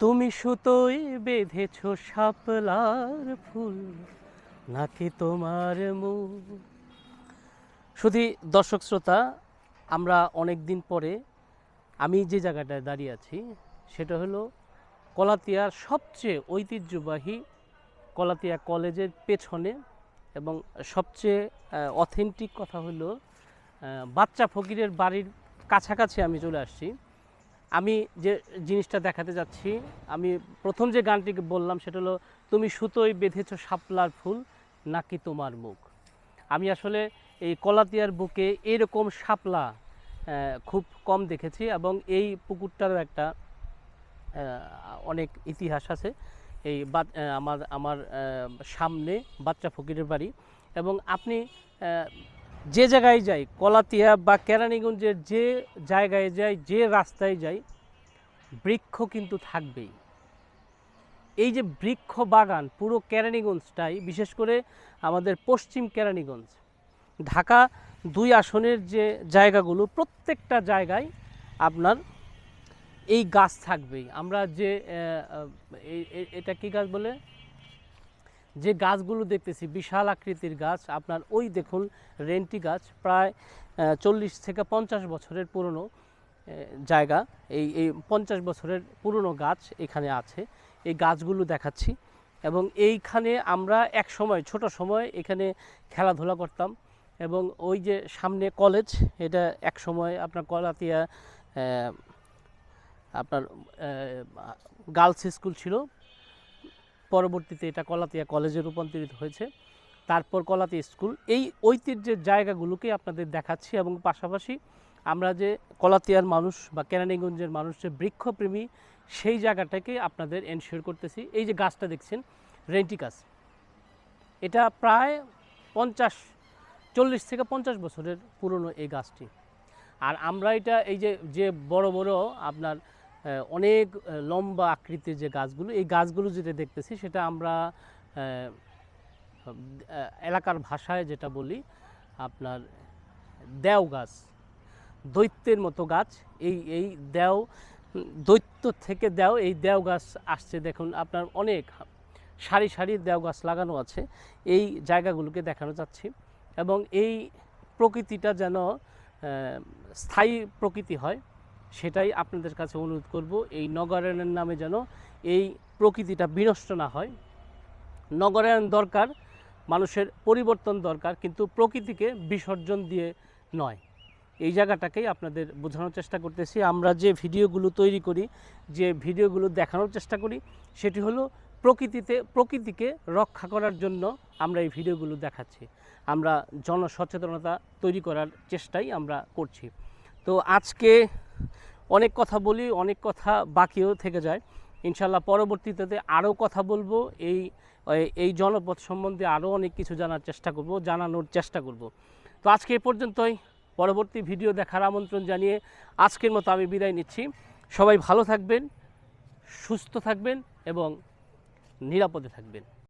তুমি সুতোয় বেঁধেছ শাপলার ফুল, নাকি তোমার মুখ? শুধু দর্শক শ্রোতা, আমরা অনেক দিন পরে আমি যে জায়গাটায় দাঁড়িয়ে আছি, সেটা হলো কলাতিয়ার সবচেয়ে ঐতিহ্যবাহী কলাতিয়া কলেজের পেছনে এবং সবচেয়ে অথেন্টিক কথা হলো বাচ্চা ফকিরের বাড়ির কাছাকাছি আমি চলে আসছি। আমি যে জিনিসটা দেখাতে যাচ্ছি, আমি প্রথম যে গানটি বললাম সেটা হলো, তুমি সুতোয় বেঁধেছ শাপলার ফুল, নাকি তোমার মুখ? আমি আসলে এই কলাতিয়ার বুকে এরকম শাপলা খুব কম দেখেছি এবং এই পুকুরটারও একটা অনেক ইতিহাস আছে। এই আমার আমার সামনে বাচ্চা ফকিরের বাড়ি এবং আপনি যে জায়গায় যাই কলাতিয়া বা কেরানীগঞ্জের যে জায়গায় যাই, যে রাস্তায় যাই, বৃক্ষ কিন্তু থাকবেই। এই যে বৃক্ষ বাগান পুরো কেরানীগঞ্জটাই, বিশেষ করে আমাদের পশ্চিম কেরানীগঞ্জ, ঢাকা দুই আসনের যে জায়গাগুলো, প্রত্যেকটা জায়গায় আপনার এই গাছ থাকবেই। আমরা যে এটা কি গাছ বলে? যে গাছগুলো দেখতেছি, বিশাল আকৃতির গাছ, আপনার ওই দেখুন, রেন্টি গাছ, প্রায় চল্লিশ থেকে পঞ্চাশ বছরের পুরনো জায়গা। এই এই পঞ্চাশ বছরের পুরনো গাছ এখানে আছে। এই গাছগুলো দেখাচ্ছি। এবং এইখানে আমরা এক সময়, ছোট সময় এখানে খেলাধুলা করতাম। এবং ওই যে সামনে কলেজ, এটা এক সময় আপনার কলাতিয়া আপনার গার্লস স্কুল ছিল। পরবর্তীতে এটা কলাতিয়া কলেজে রূপান্তরিত হয়েছে। তারপর কলাতিয়া স্কুল। এই ঐতিহ্যের জায়গাগুলোকে আপনাদের দেখাচ্ছি এবং পাশাপাশি আমরা যে কলাতিয়ার মানুষ বা কেরানীগঞ্জের মানুষ, যে বৃক্ষপ্রেমী, সেই জায়গাটাকে আপনাদের এনশিওর করতেছি। এই যে গাছটা দেখছেন রেন্টিকাস এটা প্রায় পঞ্চাশ, চল্লিশ থেকে পঞ্চাশ বছরের পুরনো এই গাছটি। আর আমরা এটা এই যে যে বড় বড় আপনার অনেক লম্বা আকৃতির যে গাছগুলো, এই গাছগুলো যেটা দেখতেছি সেটা আমরা এলাকার ভাষায় যেটা বলি, আপনার দেও গাছ, দৈত্যের মতো গাছ। এই এই দেও, দৈত্য থেকে দেও, এই দেও গাছ আসছে দেখুন, আপনার অনেক সারি সারি দেও গাছ লাগানো আছে। এই জায়গাগুলোকে দেখানো যাচ্ছে এবং এই প্রকৃতিটা যেন স্থায়ী প্রকৃতি হয়। সেটাই আপনাদের কাছে অনুরোধ করব, এই নগরায়নের নামে যেন এই প্রকৃতিটা বিনষ্ট না হয়। নগরায়ন দরকার, মানুষের পরিবর্তন দরকার, কিন্তু প্রকৃতিকে বিসর্জন দিয়ে নয়। এই জায়গাটাকেই আপনাদের বোঝানোর চেষ্টা করতেছি। আমরা যে ভিডিওগুলো তৈরি করি, যে ভিডিওগুলো দেখানোর চেষ্টা করি, সেটি হলো প্রকৃতিতে, প্রকৃতিকে রক্ষা করার জন্য আমরা এই ভিডিওগুলো দেখাচ্ছি। আমরা জনসচেতনতা তৈরি করার চেষ্টাই আমরা করছি। তো আজকে অনেক কথা বলি, অনেক কথা বাকিও থেকে যায়। ইনশাল্লাহ পরবর্তীতে আরও কথা বলব। এই এই জনপথ সম্বন্ধে আরও অনেক কিছু জানার চেষ্টা করব, জানানোর চেষ্টা করব। তো আজকে এ পর্যন্তই। পরবর্তী ভিডিও দেখার আমন্ত্রণ জানিয়ে আজকের মতো আমি বিদায় নিচ্ছি। সবাই ভালো থাকবেন, সুস্থ থাকবেন এবং নিরাপদে থাকবেন।